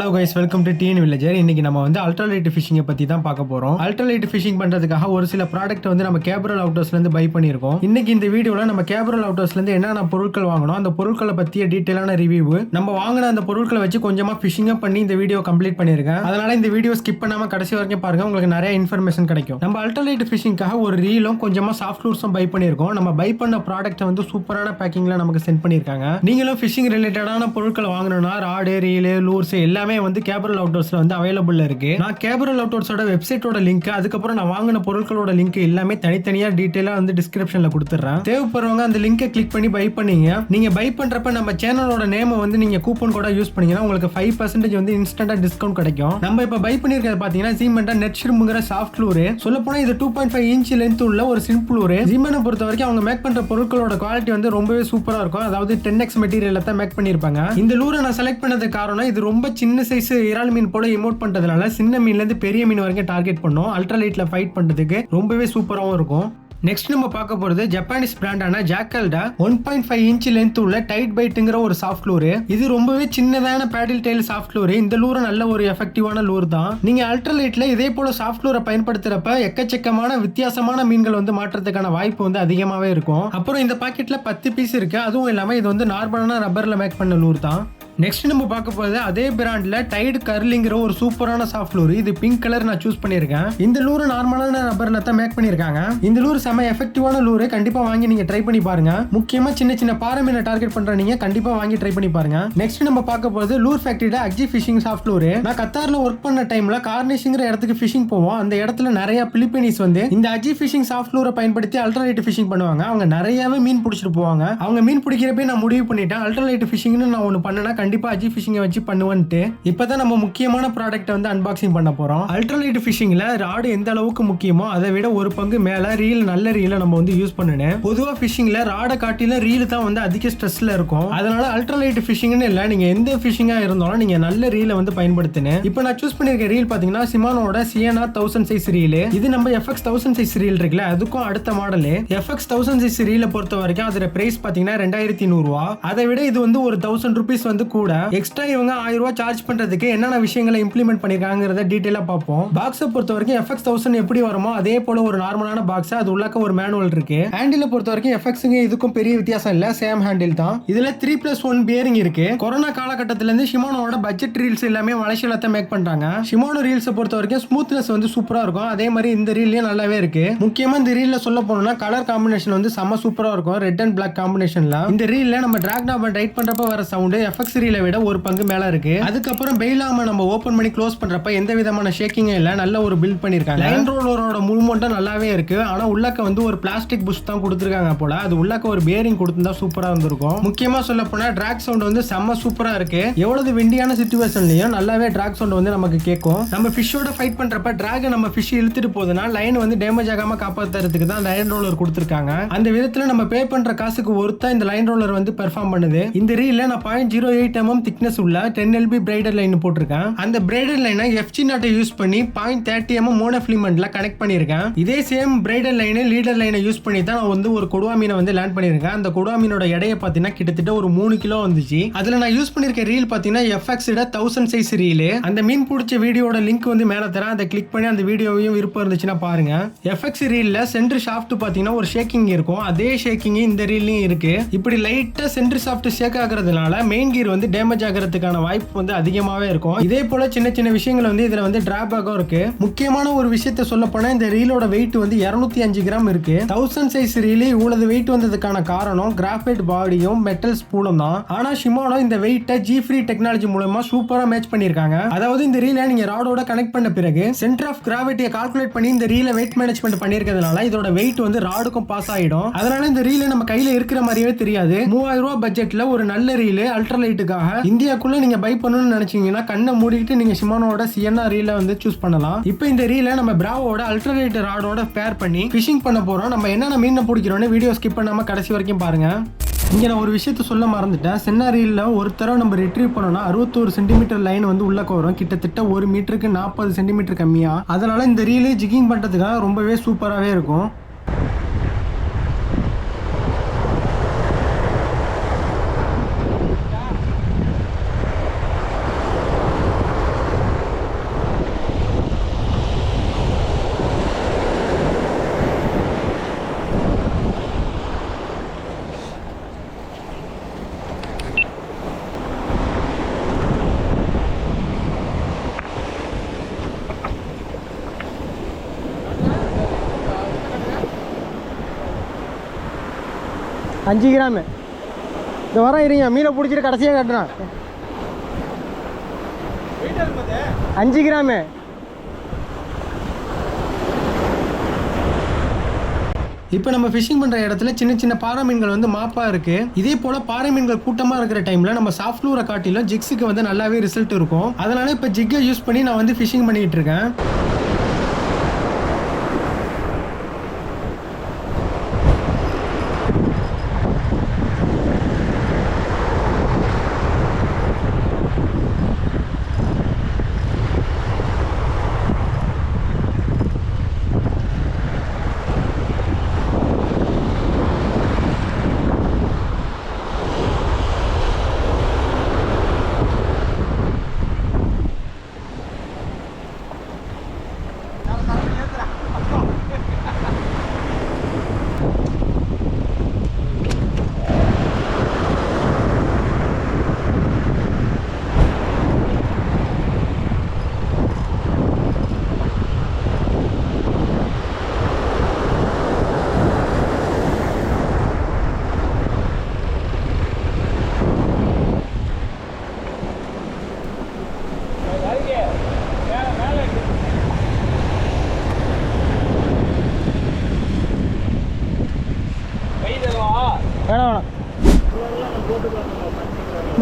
Hello guys welcome to TN villager இன்னைக்கு நம்ம வந்து அல்ட்ராலைட் ஃபிஷிங்கை பற்றி தான் பார்க்க போகிறோம் அல்ட்ராலைட் ஃபிஷிங் பண்ணுறதுக்காக ஒரு சில ப்ராடக்ட் வந்து நம்ம கேப்ரல் அவுட்டர்ஸ்லேருந்து பை பண்ணியிருக்கோம். இன்னைக்கு இந்த வீடியோவில் நம்ம கேப்ரல் அவுட்டர்ஸ்லேருந்து என்னென்ன பொருட்கள் வாங்கணும் அந்த பொருட்களை பற்றிய டீட்டெயிலான ரிவ்யூ நம்ம வாங்கின அந்த பொருட்களை வச்சு கொஞ்சமாக ஃபிஷிங்காக பண்ணி இந்த வீடியோ கம்ப்ளீட் பண்ணியிருக்கேன். அதனால் இந்த வீடியோ ஸ்கிப் பண்ணாமல் கடைசி வரைக்கும் பாருங்கள் உங்களுக்கு நிறைய இன்ஃபர்மேஷன் கிடைக்கும். நம்ம அல்ட்ராலைட் ஃபிஷிங்காக ஒரு ரீலும் கொஞ்சமாக சாஃப்ட் லூர்ஸும் பை பண்ணியிருக்கோம். நம்ம பை பண்ண ப்ராடக்ட்டை வந்து சூப்பரான பேக்கிங்கில் நமக்கு சென்ட் பண்ணியிருக்காங்க. நீங்களும் ஃபிஷிங் ரிலேட்டடான பொருட்கள் வாங்கணும்னா ராடு ரீலு லூர்ஸ் எல்லாமே வந்து கேபரல் அவுட்டோர்ஸ்ல வந்து அவைலபிள் இருக்கு. நான் கேபரல் அவுட்டோர்ஸோட வெப்சைட்டோட லிங்க் அதுக்கப்புறம் நான் வாங்கின பொருட்களோட லிங்க் எல்லாமே தனித்தனியா டீட்டெயிலா வந்து டிஸ்கிரிப்ஷன்ல கொடுத்துறேன். தேவைப்படுறவங்க அந்த லிங்கை கிளிக் பண்ணி பை பண்ணீங்க. நீங்க பை பண்றப்ப நம்ம சேனலோட நேமை வந்து நீங்க கூப்பன் கூட யூஸ் பண்ணீங்கன்னா உங்களுக்கு ஃபைவ் பர்சன்டேஜ் வந்து இன்ஸ்டன்டா டிஸ்கவுண்ட் கிடைக்கும். நம்ம இப்ப பை பண்ணிருக்கிறது பாத்தீங்கன்னா சீமெண்டா நெட் ஷிரும்புங்கிற சாஃப்ட் லூரு சொல்ல போனா இது two point five inch length உள்ள ஒரு சிம்பிள் லூரு ஜீமெனை பொறுத்த வரைக்கும் அவங்க மேக் பண்ற பொருட்களோட குவாலிட்டி வந்து ரொம்பவே சூப்பரா இருக்கும். அதாவது டென் எக்ஸ் மெட்டீரியல் தான் மேக் பண்ணிருப்பாங்க. இந்த லூரை நான் செலக்ட் பண்ணதுக்கு காரணம் இது ரொம்ப சின்ன சைஸ் இறால் மீன் போல இமோட் பண்ணுறதுனால சின்ன மீன்லேருந்து பெரிய மீன் வரைக்கும் டார்கெட் பண்ணும். அல்ட்ராலைட்டில் ஃபைட் பண்ணுறதுக்கு ரொம்பவே சூப்பராகவும் இருக்கும். நெக்ஸ்ட் நம்ம பார்க்க போகிறது ஜப்பானீஸ் பிராண்டான ஜாக்கல்டா one point five inch length உள்ள டைட் பைட்டுங்கிற ஒரு சாஃப்ட் லூரு இது ரொம்பவே சின்னதான பேடில் டைல் சாஃப்ட் லூரு இந்த லூரு நல்ல ஒரு எஃபெக்டிவான லூர் தான். நீங்கள் அல்ட்ராலைட்ல இதே போல சாஃப்ட் லூரை பயன்படுத்துகிறப்ப எக்கச்சக்கமான வித்தியாசமான மீன்கள் வந்து மாற்றுறதுக்கான வாய்ப்பு வந்து அதிகமாகவே இருக்கும். அப்புறம் இந்த பாக்கெட்டில் பத்து பீஸ் இருக்குது அதுவும் இல்லாமல் இது வந்து நார்மலான ரப்பரில் மேக் பண்ண லூர் தான். நெக்ஸ்ட் நம்ம பார்க்க போகிறது அதே பிராண்டில் டைடு கர்லிங்கிற ஒரு சூப்பரான சாஃப்ட் லூர் இது பிங்க் கலர் நான் சூஸ் பண்ணியிருக்கேன். இந்த லூர் நார்மலான ரப்பரில் தான் மேக் பண்ணியிருக்காங்க. இந்த லூர் செம எஃபெக்டிவான லூர் கண்டிப்பாக வாங்கி நீங்கள் ட்ரை பண்ணி பாருங்க. முக்கியமாக சின்ன சின்ன பாறை மீனை டார்கெட் பண்ணுற நீங்கள் கண்டிப்பாக வாங்கி ட்ரை பண்ணி பாருங்க. நெக்ஸ்ட் நம்ம பார்க்க போகிறது லூர் ஃபேக்டரியில் அக்ஜி ஃபிஷிங் சாஃப்ட் லூர் நான் கத்தாரில் ஒர்க் பண்ண டைமில் கார்னிஷிங்கிற இடத்துக்கு ஃபிஷிங் போவோம். அந்த இடத்துல நிறைய பிலிப்பீனிஸ் வந்து இந்த அஜி ஃபிஷிங் சாஃப்ட் லூரை பயன்படுத்தி அல்ட்ராலைட் ஃபிஷிங் பண்ணுவாங்க. அவங்க நிறையவே மீன் பிடிச்சிட்டு போவாங்க. அவங்க மீன் பிடிக்கிறப்பே நான் முடிவு பண்ணிட்டேன். அல்ட்ராலைட் ஃபிஷிங்னு நான் ஒன்று பண்ணேன்னா கண்டிப்பாக அஜி ஃபிஷிங்கை வச்சு பண்ணுவேன்ட்டு இப்போதான் நம்ம முக்கியமான ப்ராடக்ட்டை வந்து அன்பாக்சிங் பண்ண போகிறோம் அல்ட்ராலைட் ஃபிஷிங்கில் ராடு எந்த அளவுக்கு முக்கியமோ அதை விட ஒரு பங்கு மேலே ரீல் நல்ல ரீலை நம்ம வந்து யூஸ் பண்ணணும் பொதுவாக ஃபிஷிங்கில் ராடை காட்டிலும் ரீல் தான் வந்து அதிக ஸ்ட்ரெஸ்ல இருக்கும். அதனால அல்ட்ராலைட் ஃபிஷிங்னு இல்லை நீங்கள் எந்த ஃபிஷிங்காக இருந்தாலும் நீங்கள் நல்ல ரீலை வந்து பயன்படுத்தினேன் இப்போ நான் சூஸ் பண்ணியிருக்க ரீல் பார்த்தீங்கன்னா சிமானோட சியனா தௌசண்ட் சைஸ் ரீல் இது நம்ம எஃப்எக்ஸ் தௌசண்ட் சைஸ் ரீல் இருக்குல்ல அதுக்கும் அடுத்த மாடல் எஃப்எக்ஸ் தௌசண்ட் சைஸ் ரீலை பொறுத்த வரைக்கும் அதோட பிரைஸ் பார்த்தீங்கன்னா ரெண்டாயிரத்தி நூறுரூவா அதை விட இது வந்து ஒரு தௌசண்ட் ருபீஸ் வந்து கூட கூட எக்ஸ்ட்ரா இவங்க ஆயிரம் ரூபாய் சார்ஜ் பண்றதுக்கு என்னென்ன விஷயங்களை இம்ப்ளிமெண்ட் பண்ணிருக்காங்கிறத டீட்டெயிலாக பார்ப்போம். பாக்ஸை பொறுத்த வரைக்கும் எஃப்எக்ஸ் தௌசண்ட் எப்படி வருமோ அதே போல ஒரு நார்மலான பாக்ஸ் அது உள்ளக்க ஒரு மேனுவல் இருக்கு. ஹேண்டில பொறுத்த வரைக்கும் எஃப்எக்ஸுங்க இதுக்கும் பெரிய வித்தியாசம் இல்ல சேம் ஹேண்டில் தான். இதுல த்ரீ பிளஸ் ஒன் பியரிங் இருக்கு. கொரோனா காலகட்டத்தில இருந்து ஷிமோனோட பட்ஜெட் ரீல்ஸ் எல்லாமே மலேசியால தான் மேக் பண்றாங்க. ஷிமோனோ ரீல்ஸை பொறுத்த வரைக்கும் ஸ்மூத்னஸ் வந்து சூப்பரா இருக்கும். அதே மாதிரி இந்த ரீல்லயும் நல்லாவே இருக்கு. முக்கியமா இந்த ரீல்ல சொல்ல போனோம்னா கலர் காம்பினேஷன் வந்து செம்ம சூப்பரா இருக்கும். ரெட் அண்ட் பிளாக் காம்பினேஷன்ல இந்த ரீல்ல நம்ம டிராக் நாப ரைட் பண்றப்ப வர சவுண்ட் எஃப்எக்ஸ் ரீல் விட ஒரு பங்கு மேல இருக்கு. அதுக்கப்புறம் பெயிலாம நம்ம ஓபன் பண்ணி க்ளோஸ் பண்றப்ப எந்த விதமான ஷேக்கிங்கும் இல்ல நல்ல ஒரு பில்ட் பண்ணிருக்காங்க. லைன் ரோலரோட மூவ்மெண்ட்டும் நல்லாவே இருக்கு. ஆனா உள்ளக்க வந்து ஒரு பிளாஸ்டிக் புஷ் தான் கொடுத்துருக்காங்க போல. அது உள்ளக்க ஒரு பேரிங் கொடுத்திருந்தா சூப்பரா இருந்திருக்கும். முக்கியமா சொல்ல போனா டிராக் சவுண்ட் வந்து செம்ம சூப்பரா இருக்கு. எவ்வளவு விண்டியான சுச்சுவேஷன்லயும் நல்லாவே டிராக் சவுண்ட் வந்து நமக்கு கேட்கும். நம்ம ஃபிஷ்ஷோட ஃபைட் பண்றப்ப டிராக் நம்ம ஃபிஷ் இழுத்துட்டு போகுதுன்னா லைன் வந்து டேமேஜ் ஆகாம காப்பாத்துறதுக்கு தான் லைன் ரோலர் கொடுத்துருக்காங்க. அந்த விதத்துல நம்ம பே பண்ற காசுக்கு ஒருத்தா இந்த லைன் ரோலர் வந்து பெர்ஃபார்ம் பண்ணுது. இந்த ரீல்ல நான் point zero eight mm thickness உள்ள டென் எல்பி பிரைடர் லைன் போட்டிருக்கேன். அந்த பிரைடர் லைனை எஃப்ஜி நாட்டை யூஸ் பண்ணி பாயிண்ட் தேர்ட்டி எம்எம் மோனோஃபிலிமெண்ட்ல கனெக்ட் பண்ணியிருக்கேன். இதே சேம் பிரைடர் லைனை லீடர் லைனை யூஸ் பண்ணி தான் நான் வந்து ஒரு கொடுவா மீனை வந்து லேண்ட் பண்ணியிருக்கேன். அந்த கொடுவா மீனோட எடையை பார்த்தீங்கன்னா கிட்டத்தட்ட ஒரு மூணு கிலோ வந்துச்சு. அதுல நான் யூஸ் பண்ணிருக்க ரீல் பார்த்தீங்கன்னா எஃப்எக்ஸோட தௌசண்ட் சைஸ் ரீல் அந்த மீன் பிடிச்ச வீடியோட லிங்க் வந்து மேலே தரேன். அதை கிளிக் பண்ணி அந்த வீடியோவையும் விருப்பம் இருந்துச்சுன்னா பாருங்க. எஃப்எக்ஸ் ரீல்ல சென்டர் ஷாஃப்ட் பார்த்தீங்கன்னா ஒரு ஷேக்கிங் இருக்கும். அதே ஷேக்கிங் இந்த ரீல்லையும் இருக்கு. இப்படி லைட்டா சென்டர் ஷாஃப்ட் ஷேக் ஆகுறதுனால மெயின் கீர் வந்து டேமேஜ் ஆகிறதுக்கான வாய்ப்பு வந்து அதிகமாகவே இருக்கும். இதே போல சின்ன சின்ன விஷயங்கள் வந்து இதில் வந்து டிராபேக்கும் இருக்கு. முக்கியமான ஒரு விஷயத்த சொல்ல போனால் இந்த ரீலோட வெயிட் வந்து 205 அஞ்சு கிராம் இருக்கு. தௌசண்ட் சைஸ் ரீலு இவ்வளவு வெயிட் வந்ததுக்கான காரணம் கிராஃபைட் பாடியும் மெட்டல் ஸ்பூலும் தான். ஆனால் ஷிமானோ இந்த வெயிட்டை ஜி ஃப்ரீ டெக்னாலஜி மூலமா சூப்பராக மேட்ச் பண்ணியிருக்காங்க. அதாவது இந்த ரீலை நீங்க ராடோட கனெக்ட் பண்ண பிறகு சென்டர் ஆஃப் கிராவிட்டியை கால்குலேட் பண்ணி இந்த ரீலை வெயிட் மேனேஜ்மெண்ட் பண்ணியிருக்கிறதுனால இதோட வெயிட் வந்து ராடுக்கும் பாஸ் ஆகிடும் அதனால இந்த ரீலை நம்ம கையில் இருக்கிற மாதிரியே தெரியாது. மூவாயிரம் ரூபாய் பட்ஜெட்ல ஒரு நல்ல ரீலு அல்ட்ராலைட்டுக்காக இந்தியாக்குள்ள நீங்க பை பண்ணணும்னு நினைச்சீங்கன்னா கண்ணை மூடிக்கிட்டு நீங்க சிமானோட சிஎன்ஆ ரீல வந்து சூஸ் பண்ணலாம். இப்போ இந்த ரீல நம்ம பிராவோட அல்ட்ராலைட் ராடோட பேர் பண்ணி ஃபிஷிங் பண்ண போறோம். நம்ம என்னென்ன மீனை பிடிக்கிறோம்னு வீடியோ ஸ்கிப் பண்ணாம கடைசி வரைக்கும் பாருங்க. இங்க நான் ஒரு விஷயத்த சொல்ல மறந்துட்டேன். சென்னாரியில் ஒரு தடவை நம்ம ரிட்ரீவ் பண்ணோம்னா அறுபத்தோரு சென்டிமீட்டர் லைன் வந்து உள்ளக்க வரும் கிட்டத்தட்ட ஒரு மீட்டருக்கு நாற்பது சென்டிமீட்டர் கம்மியா. அதனால இந்த ரீலே ஜிகிங் பண்றதுக்காக ரொம்பவே சூப்பராகவே இருக்கும். அஞ்சு கிராமு. இந்த வரம் இருங்க மீனை பிடிச்சிட்டு கடைசியாக கட்டுறான். அஞ்சு கிராமு. இப்போ நம்ம ஃபிஷிங் பண்ணுற இடத்துல சின்ன சின்ன பாறை மீன்கள் வந்து மாப்பாக இருக்கு. இதே போல பாறை மீன்கள் கூட்டமாக இருக்கிற டைமில் நம்ம சாஃப்ட்லூரை காட்டிலும் ஜிக்ஸுக்கு வந்து நல்லாவே ரிசல்ட் இருக்கும். அதனால இப்போ ஜிக்கை யூஸ் பண்ணி நான் வந்து ஃபிஷிங் பண்ணிகிட்டு இருக்கேன்.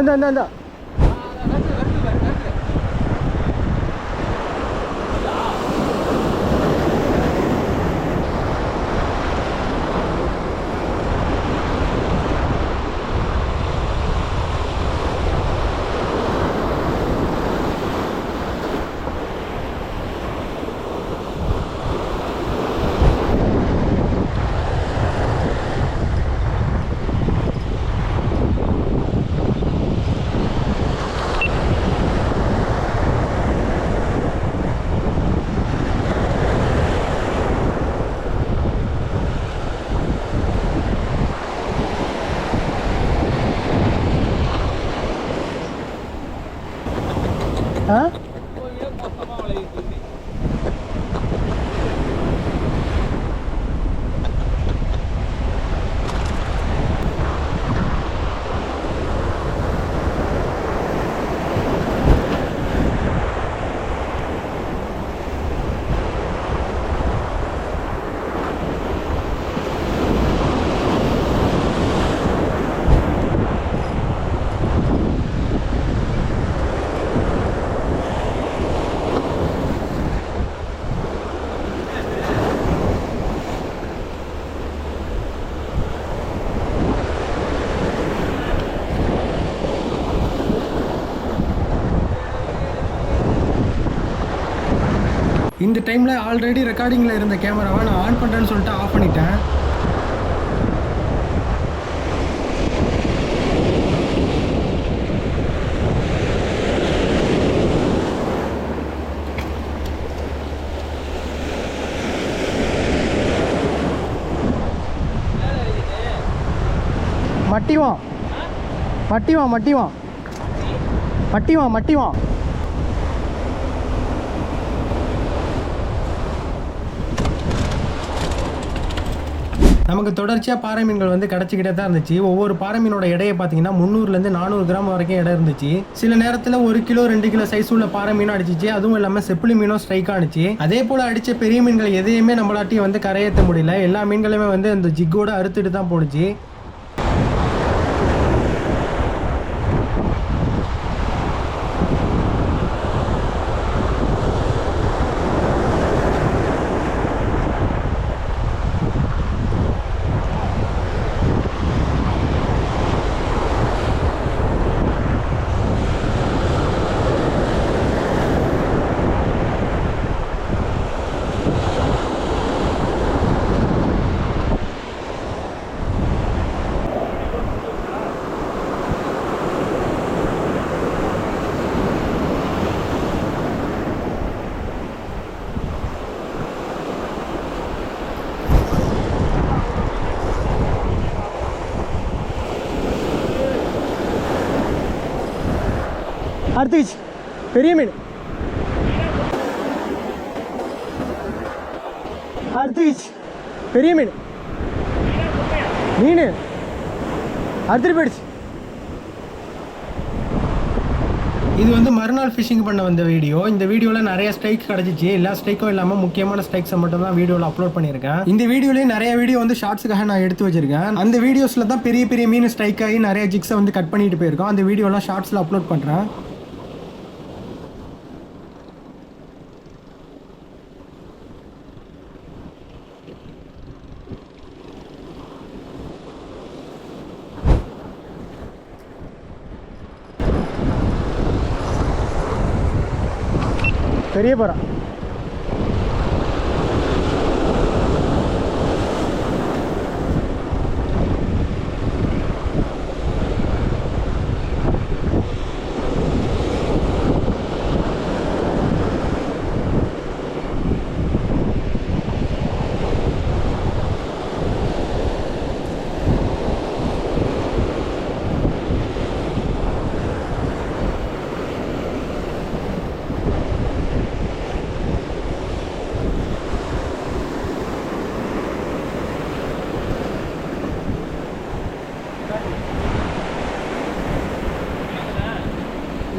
வேணாம் இந்த இந்த இந்த இந்த ஆ இந்த டைமில் ஆல்ரெடி ரெக்கார்டிங்கில் இருந்த கேமராவை நான் ஆன் பண்ணுறேன்னு சொல்லிட்டு ஆஃப் பண்ணிட்டேன். மட்டிவான் மட்டிவான் மட்டிவான் மட்டிவான் மட்டிவான் நமக்கு தொடர்ச்சியாக பாறை மீன்கள் வந்து கிடச்சிக்கிட்டே தான் இருந்துச்சு. ஒவ்வொரு பாறை மீனோட இடையை பார்த்தீங்கன்னா முந்நூறுலேருந்து நானூறு கிராம் வரைக்கும் இடம் இருந்துச்சு. சில நேரத்தில் ஒரு கிலோ ரெண்டு கிலோ சைஸ் உள்ள பாறை மீனும் அடிச்சிச்சு. அதுவும் இல்லாமல் செப்பிலி மீனும் ஸ்ட்ரைக் ஆனிச்சு. அதே போல் அடித்த பெரிய மீன்கள் எதையுமே நம்மளாட்டியும் வந்து கரையேற்ற முடியல. எல்லா மீன்களுமே வந்து அந்த ஜிக்கோட அறுத்துட்டு தான் போனுச்சு அறுத்துக்குச்சு பெரிய மீன். அறுத்துக்குச்சு பெரிய மீன். மீன். அறுத்துட்டு போயிடுச்சு. இது வந்து மறுநாள் ஃபிஷிங் பண்ண வந்த வீடியோ இந்த வீடியோவில் நிறைய ஸ்ட்ரைக் கிடச்சிச்சு. எல்லா ஸ்ட்ரைக்கும் இல்லாமல் முக்கியமான ஸ்ட்ரைக்ஸை மட்டும் தான் வீடியோவில் அப்லோட் பண்ணியிருக்கேன். இந்த வீடியோலேயே நிறைய வீடியோ வந்து ஷார்ட்ஸுக்காக நான் எடுத்து வச்சிருக்கேன். அந்த வீடியோஸில் தான் பெரிய பெரிய மீன் ஸ்ட்ரைக் ஆகி நிறைய ஜிக்ஸை வந்து கட் பண்ணிட்டு போயிருக்கோம். அந்த வீடியோலாம் ஷார்ட்ஸில் அப்லோட் பண்ணுறேன் பெரிய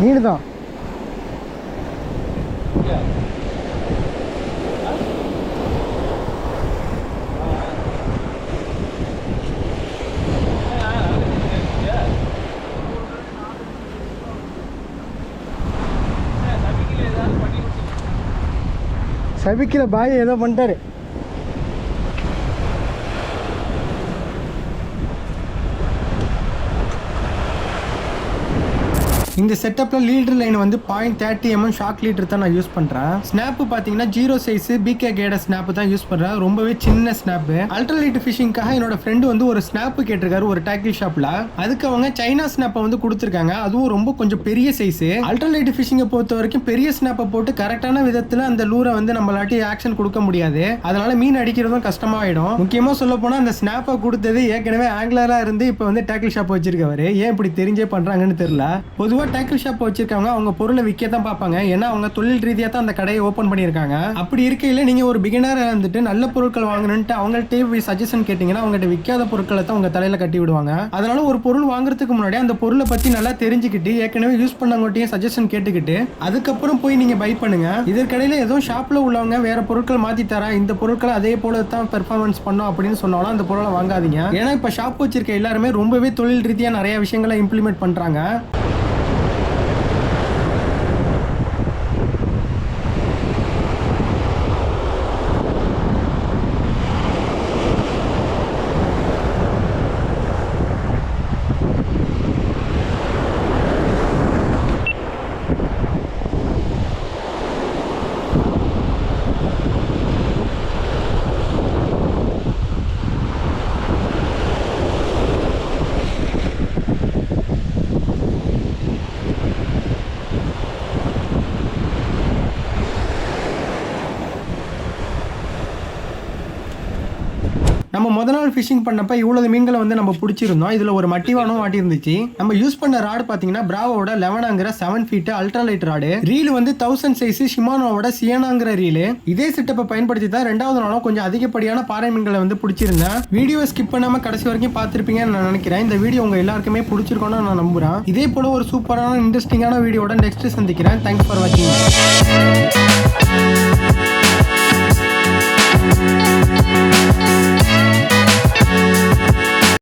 பறா தான் சபிக்கல பாய் ஏதோ பண்ணிட்டாரு. இந்த செட்டப்பில் லீடர் லைன் வந்து point thirty MM shock leader தான் நான் யூஸ் பண்ணுறேன் ஸ்னாப்பு பார்த்தீங்கன்னா ஜீரோ சைஸ் பிகே கேட ஸ்னாப் தான் யூஸ் பண்ணுறேன் ரொம்பவே சின்ன ஸ்னாப்பு அல்ட்ராலைட் ஃபிஷிங்காக என்னோட ஃப்ரெண்டு வந்து ஒரு ஸ்னாப்பு கேட்டிருக்காரு ஒரு டேக்கிள் ஷாப்பில் அதுக்கு அவங்க சைனா ஸ்னாப்பை வந்து கொடுத்துருக்காங்க. அதுவும் ரொம்ப கொஞ்சம் பெரிய சைஸ் அல்ட்ராலைட் ஃபிஷிங்கை பொறுத்த வரைக்கும் பெரிய ஸ்னாப்பை போட்டு கரெக்டான விதத்தில் அந்த லூரை வந்து நம்மளாட்டி ஆக்ஷன் கொடுக்க முடியாது. அதனால மீன் அடிக்கிறதும் கஷ்டமாயிடும். முக்கியமாக சொல்ல போனால் அந்த ஸ்னாப்பை கொடுத்தது ஏற்கனவே ஆங்கிலராக இருந்து இப்போ வந்து டேக்கிள் ஷாப் வச்சிருக்கவர். ஏன் இப்படி தெரிஞ்சே பண்ணுறாங்கன்னு தெரியல. பொதுவாக டேக்கர் ஷாப் வச்சிருக்காங்க அவங்க பொருளை விற்க தான் பார்ப்பாங்க. ஏன்னா அவங்க தொழில் ரீதியாக தான் அந்த கடையை ஓப்பன் பண்ணியிருக்காங்க. அப்படி இருக்கையில் நீங்கள் ஒரு பிகினராக இருந்துட்டு நல்ல பொருட்கள் வாங்கணுன்ட்டு அவங்கள்ட்ட போய் சஜஷன் கேட்டிங்கன்னா அவங்ககிட்ட விற்காத பொருட்களை தான் உங்கள் தலையில் கட்டி விடுவாங்க. அதனால ஒரு பொருள் வாங்குறதுக்கு முன்னாடி அந்த பொருளை பற்றி நல்லா தெரிஞ்சுக்கிட்டு ஏற்கனவே யூஸ் பண்ணவங்கட்டையும் சஜஷன் கேட்டுக்கிட்டு அதுக்கப்புறம் போய் நீங்கள் பை பண்ணுங்க. இதற்கடையில் ஏதோ ஷாப்பில் உள்ளவங்க வேற பொருட்கள் மாற்றி தரேன் இந்த பொருட்களை அதே போல தான் பெர்ஃபார்மன்ஸ் பண்ணோம் அப்படின்னு சொன்னாலும் அந்த பொருளை வாங்காதீங்க. ஏன்னா இப்போ ஷாப் வச்சிருக்க எல்லாருமே ரொம்பவே தொழில் ரீதியாக நிறைய விஷயங்களை இம்ப்ளிமெண்ட் பண்ணுறாங்க நம்ம முத நாள் ஃபிஷிங் பண்ணப்ப இவ்வளவு மீன்களை வந்து நம்ம பிடிச்சிருந்தோம். இதுல ஒரு மட்டிவானும் மாட்டிருந்துச்சு. நம்ம யூஸ் பண்ண ராடு பாத்தீங்கன்னா பிராவோட லெவனாங்கிற seven feet ultralight rod reel வந்து தௌசண்ட் சைஸ் ஷிமானோவோட சியனாங்கிற ரீல் இதே செட்டப்பை பயன்படுத்தி தான் ரெண்டாவது நாளும் கொஞ்சம் அதிகப்படியான பாறை மீன்களை வந்து பிடிச்சிருந்தேன். வீடியோ ஸ்கிப் பண்ணாம கடைசி வரைக்கும் பார்த்துருப்பீங்கன்னு நான் நினைக்கிறேன். இந்த வீடியோ உங்க எல்லாருக்குமே பிடிச்சிருக்கோம்னு நான் நம்புறேன். இதே போல ஒரு சூப்பரான இன்ட்ரெஸ்டிங்கான வீடியோட நெக்ஸ்ட் சந்திக்கிறேன். தேங்க்ஸ் ஃபார் வாட்சிங்